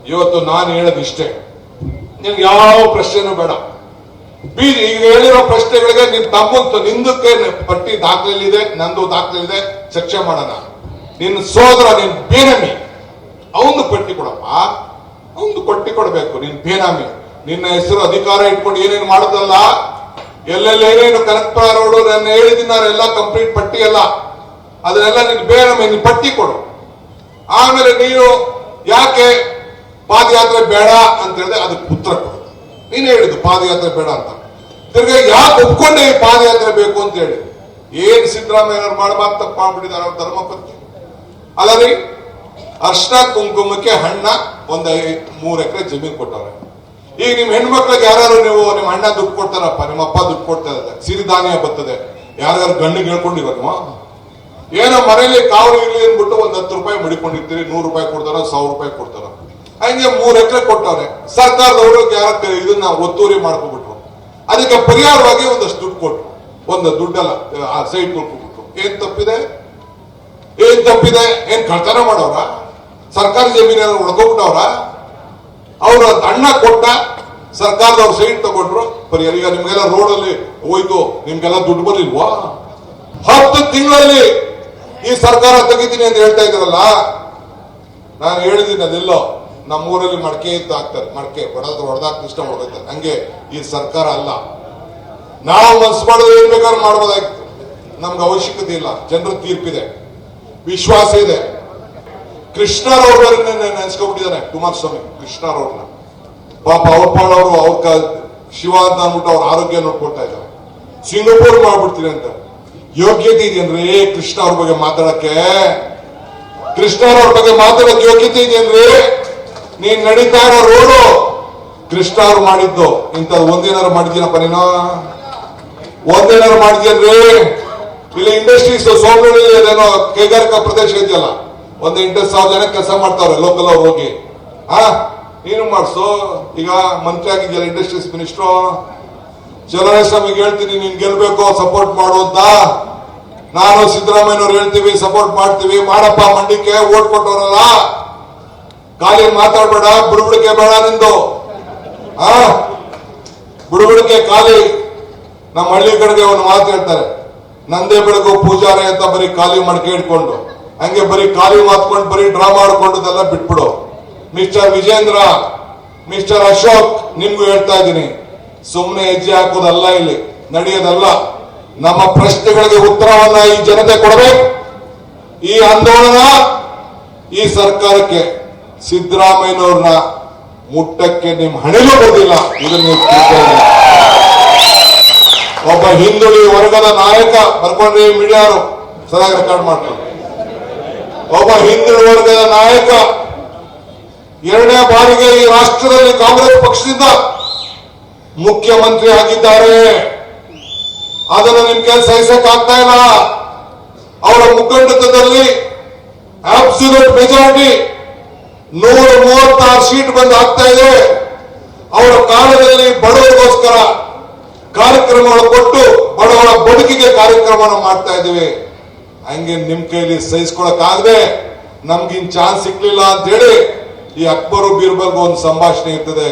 ಇವತ್ತು ನಾನು ಹೇಳೋದು ಇಷ್ಟೇ. ನಿಮ್ಗೆ ಯಾವ ಪ್ರಶ್ನೆನೂ ಬೇಡ. ಬೀದಿ, ಈಗ ಹೇಳಿರೋ ಪ್ರಶ್ನೆಗಳಿಗೆ ನಿನ್ ತಮ್ಮಂತ ನಿಂದಕ್ಕೆ ಪಟ್ಟಿ ದಾಖಲಿದೆ ನಂದು ದಾಖಲಿದೆ ಚರ್ಚೆ ಮಾಡೋಣ. ನಿನ್ನ ಸೋದರ, ನಿನ್ ಬೇನಮಿ. ಅವನು ಪಟ್ಟಿ ಕೊಡಪ್ಪ. ಅವನು ಪಟ್ಟಿ ಕೊಡಬೇಕು, ನಿನ್ ಬೇನಾಮಿ. ನಿನ್ನ ಹೆಸರು ಅಧಿಕಾರ ಇಟ್ಕೊಂಡು ಏನೇನು ಮಾಡುದಲ್ಲ? ಎಲ್ಲೆಲ್ಲ ಏನೇನು ಕನೆಕ್ಟ್ ರೋಡು ನನ್ನ ಹೇಳಿದ್ದೀನಿ ಎಲ್ಲ ಕಂಪ್ಲೀಟ್ ಪಟ್ಟಿ ಎಲ್ಲ. ಅದನ್ನೆಲ್ಲ ನಿನ್ ಬೇನಮಿ, ನಿನ್ ಪಟ್ಟಿ ಕೊಡು. ಆಮೇಲೆ ನೀನು ಯಾಕೆ ಪಾದಯಾತ್ರೆ ಬೇಡ ಅಂತ ಹೇಳಿದ್ರೆ ಅದಕ್ಕೆ ಉತ್ತರ ಕೊಡು. ನೀನು ಹೇಳಿದ್ದು ಪಾದಯಾತ್ರೆ ಬೇಡ ಅಂತ. ತಿರ್ಗಿ ಯಾಕೆ ಒಪ್ಕೊಂಡೆ ಈ ಪಾದಯಾತ್ರೆ ಬೇಕು ಅಂತ ಹೇಳಿ? ಏನ್ ಸಿದ್ದರಾಮಯ್ಯನವ್ರು ಮಾಡಬಾರ್ದು ತಪ್ಪು ಮಾಡ್ಬಿಟ್ಟಿದ್ದಾರೆ ಅವ್ರ ಧರ್ಮಪತ್ನಿ. ಅಲ್ಲ ರೀ ಅರ್ಶನ ಕುಂಕುಮಕ್ಕೆ ಹಣ್ಣ ಒಂದ್ ಮೂರ್ ಎಕರೆ ಜಮೀನು ಕೊಟ್ಟವ್ರೆ. ಈಗ ನಿಮ್ ಹೆಣ್ಮಕ್ಳಿಗೆ ಯಾರು ನೀವು ನಿಮ್ಮ ಅಣ್ಣ ದುಡ್ಡು ಕೊಡ್ತಾರಪ್ಪ ನಿಮ್ಮ ಅಪ್ಪ ದುಡ್ಡು ಕೊಡ್ತಾ ಇದ್ದಾರೆ ಸಿರಿಧಾನ್ಯ ಬರ್ತದೆ. ಯಾರ್ಯಾರು ಗಂಡಿಗೆ ಹೇಳ್ಕೊಂಡಿರೋ ಏನೋ ಮನೆಯಲ್ಲಿ ಕಾವು ಇರ್ಲಿ ಅಂದ್ಬಿಟ್ಟು ಒಂದ್ ಹತ್ತು ರೂಪಾಯಿ ಮಡಿಕೊಂಡಿರ್ತೀರಿ, ನೂರು ರೂಪಾಯಿ ಕೊಡ್ತಾರ, ಸಾವಿರ ರೂಪಾಯಿ ಕೊಡ್ತಾರ. ಹಂಗೆ ಮೂರ್ ಎಕರೆ ಕೊಟ್ಟವ್ರೆ. ಸರ್ಕಾರದವರು ಗ್ಯಾರಂಟಿ ಇದನ್ನ ಒತ್ತುವರಿ ಮಾಡ್ಕೊಂಡ್ಬಿಟ್ರು. ಅದಕ್ಕೆ ಪರಿಹಾರವಾಗಿ ಒಂದಷ್ಟು ದುಡ್ಡು ಕೊಟ್ರು. ಒಂದು ದುಡ್ಡಲ್ಲ ಸೈಟ್ ಕೊಟ್ಬಿಟ್ರು. ಏನ್ ತಪ್ಪಿದೆ? ಏನ್ ತಪ್ಪಿದೆ? ಏನ್ ಕಳ್ತನ ಮಾಡವ್ರ ಸರ್ಕಾರಿ ಜಮೀನೇನಾದ್ರು ಉಳ್ಕೊಂಡ್ಬಿಟ್ಟವ್ರ ಅವ್ರ ಅಣ್ಣ ಕೊಟ್ಟ ಸರ್ಕಾರದವ್ರು ಸೈಟ್ ತಗೊಂಡ್ರು. ಪರಿಹಾರ ಈಗ ನಿಮ್ಗೆಲ್ಲ ರೋಡಲ್ಲಿ ಹೋಯ್ತು, ನಿಮ್ಗೆಲ್ಲ ದುಡ್ಡು ಬರ್ಲಿಲ್ವಾ? ಹತ್ತು ತಿಂಗಳಲ್ಲಿ ಈ ಸರ್ಕಾರ ತೆಗಿತೀನಿ ಅಂತ ಹೇಳ್ತಾ ಇದ್ರಲ್ಲ ನಾನು ಹೇಳಿದ್ದೀನಿ ಅದೆಲ್ಲೋ. ನಮ್ಮೂರಲ್ಲಿ ಮಡಕೆ ಇದ್ದ ಹಾಕ್ತಾರೆ. ಮಡಕೆ ಹೊಡೆದ್ರೆ ಹೊಡೆದಾಕ್ ಇಷ್ಟ ಹೊಡೆದಾಕ್ತಾರೆ ಹಂಗೆ ಈ ಸರ್ಕಾರ ಅಲ್ಲ. ನಾವು ಮನ್ಸು ಮಾಡೋದು ಏನ್ ಬೇಕಾದ್ರೂ ಮಾಡ್ಬೋದಾಗಿತ್ತು. ನಮ್ಗೆ ಅವಶ್ಯಕತೆ ಇಲ್ಲ. ಜನರ ತೀರ್ಪಿದೆ. ವಿಶ್ವಾಸ ಇದೆ. ಕೃಷ್ಣರವ್ರನ್ನ ನೆನೆಸ್ಕೊಂಡ್ಬಿಟ್ಟಿದ್ದಾನೆ ಕುಮಾರಸ್ವಾಮಿ ಕೃಷ್ಣರವ್ರನ್ನ ಪಾಪ ಅವ್ರ ಅವ್ರ ಕ, ಶಿವ ಅಂತ ಅಂದ್ಬಿಟ್ಟು ಅವ್ರ ಆರೋಗ್ಯ ನೋಡ್ಕೊಳ್ತಾ ಇದ್ದಾರೆ. ಸಿಂಗಪೂರ್ ಮಾಡ್ಬಿಡ್ತೀನಿ ಅಂತ. ಯೋಗ್ಯತೆ ಏ, ಕೃಷ್ಣ ಅವ್ರ ಬಗ್ಗೆ ಮಾತಾಡಕ್ಕೆ. ಕೃಷ್ಣ ಅವ್ರ ಬಗ್ಗೆ ಮಾತಾಡಕ್ಕೆ ಯೋಗ್ಯತೆ ಇದೆಯನ್ರಿ ನೀನ್ ನಡೀತಾ ಇರೋ ರೋಡು ಕೃಷ್ಣ ಅವ್ರು ಮಾಡಿದ್ದು. ಇಂಥದ್ದು ಒಂದೇನಾರು ಮಾಡಿದ್ದೀನಪ್ಪ ನೀನು? ಒಂದೇನಾರು ಮಾಡಿದ್ಯನ್ರಿ ಇಲ್ಲಿ ಇಂಡಸ್ಟ್ರೀಸ್ ಸೋಮನಹಳ್ಳಿ ಅದೇನೋ ಕೈಗಾರಿಕಾ ಪ್ರದೇಶ ಇದೆಯಲ್ಲ, ಒಂದು ಎಂಟು ಸಾವಿರ ಜನ ಕೆಲಸ ಮಾಡ್ತಾವ್ರೆ ಲೋಕಲ್ ಹೋಗಿ. ಆ, ನೀನು ಮಾಡಿಸು. ಈಗ ಮಂತ್ರಿ ಆಗಿದ್ಯಲ್ಲ ಇಂಡಸ್ಟ್ರೀಸ್ ಮಿನಿಸ್ಟ್ರು ಚಲನೇಸ್ವಾಮಿಗೆ ಹೇಳ್ತೀನಿ, ನೀನ್ ಗೆಲ್ಬೇಕು ಸಪೋರ್ಟ್ ಮಾಡು ಅಂತ. ನಾನು ಸಿದ್ದರಾಮಯ್ಯವ್ರು ಹೇಳ್ತೀವಿ ಸಪೋರ್ಟ್ ಮಾಡ್ತೀವಿ. ಮಾಡಪ್ಪ ಮಂಡಿಕೆ ಓಟ್ ಕೊಟ್ಟವರಲ್ಲ. ಖಾಲಿ ಮಾತಾಡ್ಬೇಡ, ಬುಡುಬುಡಿಕೆ ಬೇಡ ನಿಂದು. ಆ? ಬುಡುಬುಡಿಕೆ ಖಾಲಿ ನಮ್ಮ ಹಳ್ಳಿ ಕಡೆಗೆ ಒಂದು ಮಾತು ಹೇಳ್ತಾರೆ. ನಂದೇ ಬೆಳಗು ಪೂಜಾರಿ ಅಂತ ಬರೀ ಖಾಲಿ ಮಡಕೆ ಇಟ್ಕೊಂಡು ಹಂಗೆ ಬರೀ ಖಾಲಿ ಮಾತ್ಕೊಂಡು ಬರೀ ಡ್ರಾ ಮಾಡ್ಕೊಂಡದೆಲ್ಲ ಬಿಟ್ಬಿಡು. ಮಿಸ್ಟರ್ ವಿಜೇಂದ್ರ, ಮಿಸ್ಟರ್ ಅಶೋಕ್, ನಿಮ್ಗೂ ಹೇಳ್ತಾ ಇದ್ದೀನಿ. ಸುಮ್ಮನೆ ಹೆಜ್ಜೆ ಹಾಕೋದಲ್ಲ ಇಲ್ಲಿ, ನಡೆಯೋದಲ್ಲ. ನಮ್ಮ ಪ್ರಶ್ನೆಗಳಿಗೆ ಉತ್ತರವನ್ನ ಈ ಜನತೆ ಕೊಡಬೇಕು. ಈ ಆಂದೋಲನ ಈ ಸರ್ಕಾರಕ್ಕೆ. ಸಿದ್ದರಾಮಯ್ಯನವ್ರನ್ನ ಮುಟ್ಟಕ್ಕೆ ನಿಮ್ ಹಣೆಗೂ ಬರೋದಿಲ್ಲ ಇದನ್ನ ಒಬ್ಬ ಹಿಂದುಳಿ ವರ್ಗದ ನಾಯಕ ಬರ್ಕೊಂಡ್ರೆ ಮೀಡಿಯಾರು ಸದಾ ರೆಕಾರ್ಡ್ ಮಾಡ್ತಾರೆ. ಒಬ್ಬ ಹಿಂದುಳಿ ವರ್ಗದ ನಾಯಕ ಎರಡನೇ ಬಾರಿಗೆ ಈ ರಾಷ್ಟ್ರದಲ್ಲಿ ಕಾಂಗ್ರೆಸ್ ಪಕ್ಷದಿಂದ ಮುಖ್ಯಮಂತ್ರಿ ಆಗಿದ್ದಾರೆ. ಅದನ್ನು ನಿಮ್ಗೆ ಸಹಿಸಕ್ ಆಗ್ತಾ ಇಲ್ಲ. ಅವರ ಮುಖಂಡತ್ವದಲ್ಲಿ ಆಬ್ಸಲ್ಯೂಟ್ ಮೆಜಾರಿಟಿ ನೂರ ಮೂವತ್ತಾರು ಸೀಟ್ ಬಂದು ಆಗ್ತಾ ಇದೆ. ಅವರ ಕಾಲದಲ್ಲಿ ಬಡವರಿಗೋಸ್ಕರ ಕಾರ್ಯಕ್ರಮಗಳು ಕೊಟ್ಟು ಬಡವರ ಬದುಕಿಗೆ ಕಾರ್ಯಕ್ರಮವನ್ನು ಮಾಡ್ತಾ ಇದ್ದೀವಿ. ಹಂಗೆ ನಿಮ್ ಕೈಲಿ ಸಹಿಸ್ಕೊಳಕ್ಕಾಗದೆ ನಮ್ಗಿನ್ ಚಾನ್ಸ್ ಸಿಕ್ಲಿಲ್ಲ ಅಂತ ಹೇಳಿ ಈ ಅಕ್ಬರು ಬೀರ್ಬಲ್ಗೂ ಒಂದು ಸಂಭಾಷಣೆ ಇರ್ತದೆ.